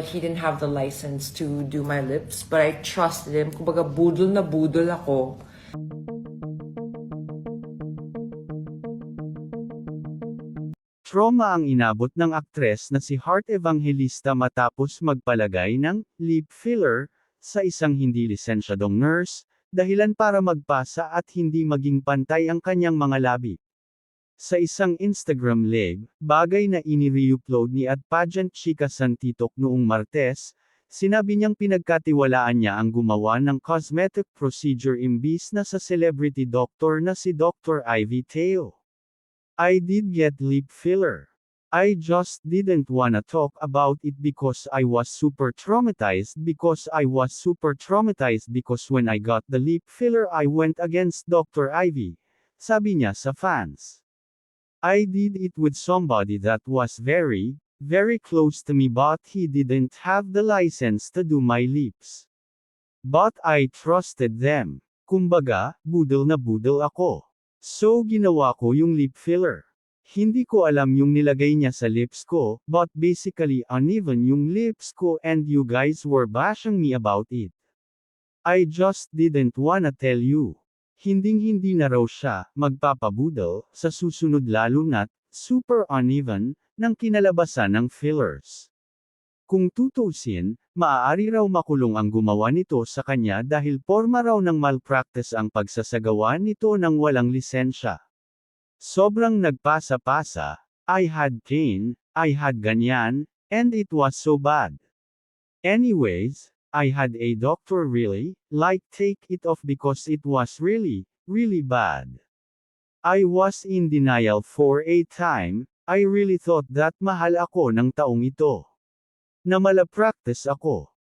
He didn't have the license to do my lips, but I trusted him. Kumbaga, budol na budol ako. Trauma ang inabot ng aktres na si Heart Evangelista matapos magpalagay ng lip filler sa isang hindi lisensyadong nurse, dahilan para magpasa at hindi maging pantay ang kanyang mga labi. Sa isang Instagram live, bagay na ini-reupload ni at pageant chika Santitok noong Martes, sinabi niyang pinagkatiwalaan niya ang gumawa ng cosmetic procedure imbis na sa celebrity doctor na si Dr. Ivy Teo. I did get lip filler. I just didn't wanna talk about it because I was super traumatized because I was super traumatized because when I got the lip filler I went against Dr. Ivy. Sabi niya sa fans. I did it with somebody that was very, very close to me but he didn't have the license to do my lips. But I trusted them. Kumbaga, budol na budol ako. So ginawa ko yung lip filler. Hindi ko alam yung nilagay niya sa lips ko, but basically uneven yung lips ko and you guys were bashing me about it. I just didn't wanna tell you. Hinding hindi na raw siya, magpapabudol, sa susunod lalo na't, super uneven, ng kinalabasan ng fillers. Kung tutusin, maaari raw makulong ang gumawa nito sa kanya dahil forma raw ng malpractice ang pagsasagawa nito ng walang lisensya. Sobrang nagpasa-pasa, I had cane, I had ganyan, and it was so bad. Anyways, I had a doctor really, like take it off because it was really, really bad. I was in denial for a time, I really thought that mahal ako ng taong ito. Na malapractice ako.